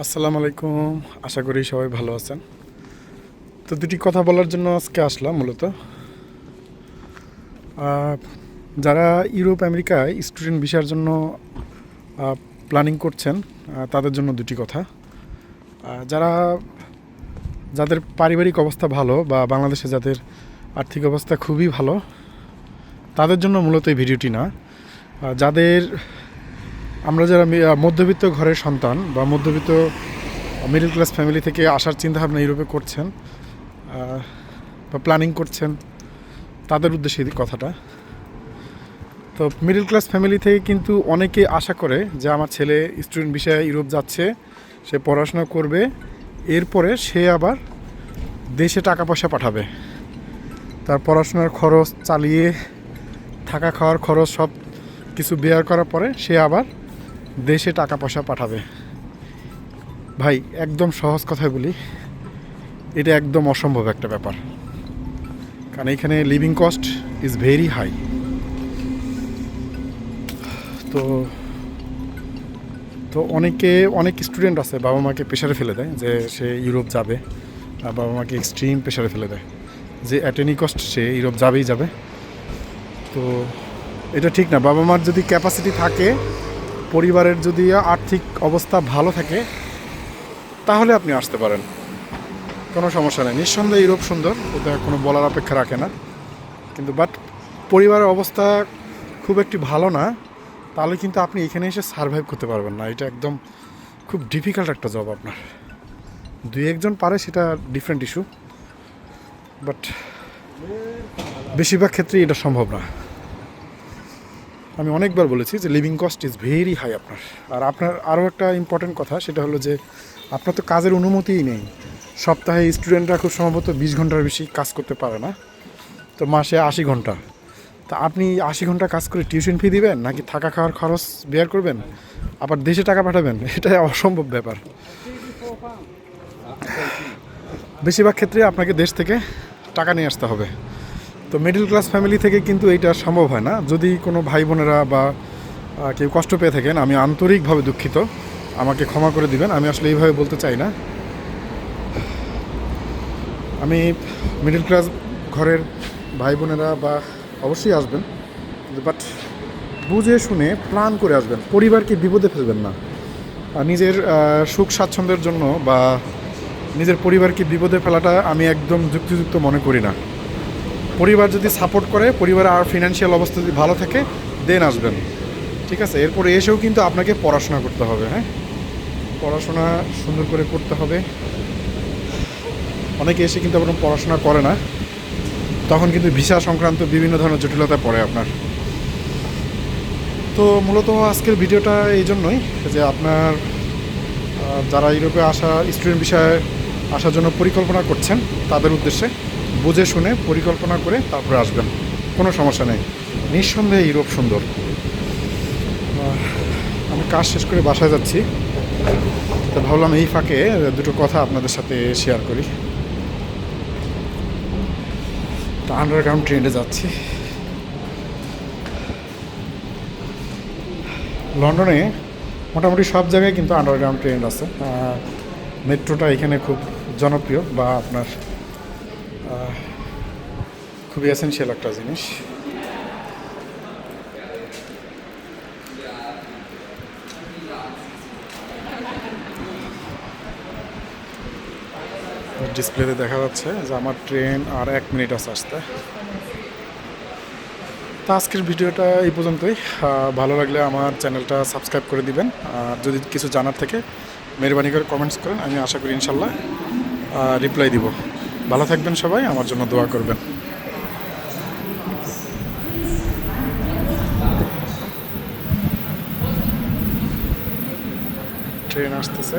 আসসালামু আলাইকুম। আশা করি সবাই ভালো আছেন। তো দুটি কথা বলার জন্য আজকে আসলাম মূলত। যারা ইউরোপ, আমেরিকায় স্টুডেন্ট ভিসার জন্য প্ল্যানিং করছেন তাদের জন্য দুটি কথা। যারা, যাদের পারিবারিক অবস্থা ভালো বা বাংলাদেশে যাদের আর্থিক অবস্থা খুবই ভালো, তাদের জন্য মূলত এই ভিডিওটি না। যাদের আমরা যারা মধ্যবিত্ত ঘরের সন্তান বা মধ্যবিত্ত মিডল ক্লাস ফ্যামিলি থেকে আসার চিন্তাভাবনা ইউরোপে করছেন বা প্ল্যানিং করছেন, তাদের উদ্দেশ্যে কথাটা। তো মিডল ক্লাস ফ্যামিলি থেকে কিন্তু অনেকে আশা করে যে আমার ছেলে স্টুডেন্ট বিষয়ে ইউরোপ যাচ্ছে, সে পড়াশোনা করবে, এরপরে সে আবার দেশে টাকা পয়সা পাঠাবে। তার পড়াশোনার খরচ, চালিয়ে থাকা খাওয়ার খরচ সব কিছু বেয়ার করার পরে সে আবার দেশে টাকা পয়সা পাঠাবে। ভাই, একদম সহজ কথায় বলি। এটা একদম অসম্ভব একটা ব্যাপার। কারণ এখানে living cost is very high তো তো অনেকে, অনেক স্টুডেন্ট আছে, বাবা মাকে প্রেশারে ফেলে দেয় যে সে ইউরোপ যাবে বাবা মাকে এক্সট্রিম প্রেশারে ফেলে দেয় যে অ্যাট এনি কস্ট সে ইউরোপ যাবেই যাবে। তো, এটা ঠিক না। বাবা মার যদি ক্যাপাসিটি থাকে পরিবারের যদি আর্থিক অবস্থা ভালো থাকে, তাহলে আপনি আসতে পারেন। কোনো সমস্যা নেই। নিঃসন্দেহে ইউরোপ সুন্দর ওটা কোনো বলার অপেক্ষা রাখে না। কিন্তু বাট পরিবারের অবস্থা খুব একটি ভালো না, তাহলে কিন্তু আপনি এখানে এসে সার্ভাইভ করতে পারবেন না। এটা একদম খুব ডিফিকাল্ট একটা জব আপনার। দুই একজন পারে, সেটা ডিফারেন্ট ইস্যু বাট বেশিরভাগ ক্ষেত্রেই এটা সম্ভব না। আমি অনেকবার বলেছি যে living cost is very high আপনার। আর আপনার আরও একটা ইম্পর্টেন্ট কথা, সেটা হলো যে আপনার তো কাজের অনুমতিই নেই। সপ্তাহে স্টুডেন্টরা খুব সম্ভবত বিশ ঘণ্টার বেশি কাজ করতে পারে না। তো মাসে আশি ঘণ্টা। তা আপনি আশি ঘণ্টা কাজ করে টিউশন ফি দিবেন, নাকি থাকা খাওয়ার খরচ বেয়ার করবেন, আবার দেশে টাকা পাঠাবেন? এটা অসম্ভব ব্যাপার। বেশিরভাগ ক্ষেত্রে আপনাকে দেশ থেকে টাকা নিয়ে আসতে হবে। তো মিডল ক্লাস ফ্যামিলি থেকে কিন্তু এইটা সম্ভব হয় না। যদি কোনো ভাই বোনেরা বা কেউ কষ্ট পেয়ে থাকেন, আমি আন্তরিকভাবে দুঃখিত। আমাকে ক্ষমা করে দিবেন। আমি আসলে এইভাবে বলতে চাই না। আমি মিডল ক্লাস ঘরের ভাই বোনেরা বা, অবশ্যই আসবেন। বাট বুঝে শুনে প্ল্যান করে আসবেন। পরিবারকে বিপদে ফেলবেন না। নিজের সুখ স্বাচ্ছন্দ্যের জন্য বা, নিজের পরিবারকে বিপদে ফেলাটা আমি একদম যুক্তিযুক্ত মনে করি না। পরিবার যদি সাপোর্ট করে পরিবারের আর ফিনান্সিয়াল অবস্থা যদি ভালো থাকে দেন আসবেন। ঠিক আছে? এরপরে এসেও কিন্তু আপনাকে পড়াশোনা করতে হবে হ্যাঁ? পড়াশোনা সুন্দর করে করতে হবে। অনেকে এসে কিন্তু আপনার পড়াশোনা করে না। তখন কিন্তু ভিসা সংক্রান্ত বিভিন্ন ধরনের জটিলতা পড়ে আপনার। তো মূলত আজকের ভিডিওটা এই জন্যই যে আপনার যারা ইউরোপে আসা স্টুডেন্ট বিষয়ে আসার জন্য পরিকল্পনা করছেন, তাদের উদ্দেশ্যে বুঝে শুনে পরিকল্পনা করে তারপরে আসবেন। কোনো সমস্যা নেই। নিঃসন্দেহে ইউরোপ সুন্দর। আমি কাজ শেষ করে বাসায় যাচ্ছি। তো ভাবলাম এই ফাঁকে দুটো কথা আপনাদের সাথে শেয়ার করি। তো আন্ডারগ্রাউন্ড ট্রেনে যাচ্ছি। লন্ডনে মোটামুটি সব জায়গায় কিন্তু আন্ডারগ্রাউন্ড ট্রেন আছে। মেট্রোটা এখানে খুব জনপ্রিয় বা আপনার খুবই এসেনশিয়াল একটা জিনিস। ডিসপ্লেতে দেখা যাচ্ছে যে আমার ট্রেন আর এক মিনিট আছে আসতে। তো আজকের ভিডিওটা এই পর্যন্তই। ভালো লাগলে আমার চ্যানেলটা সাবস্ক্রাইব করে দিবেন। আর যদি কিছু জানার থেকে, মেহরবানি করে কমেন্টস করেন, আমি আশা করি ইনশাল্লাহ রিপ্লাই দিব। ভালো থাকবেন সবাই আমার জন্য দোয়া করবেন। ট্রেন আসতেছে।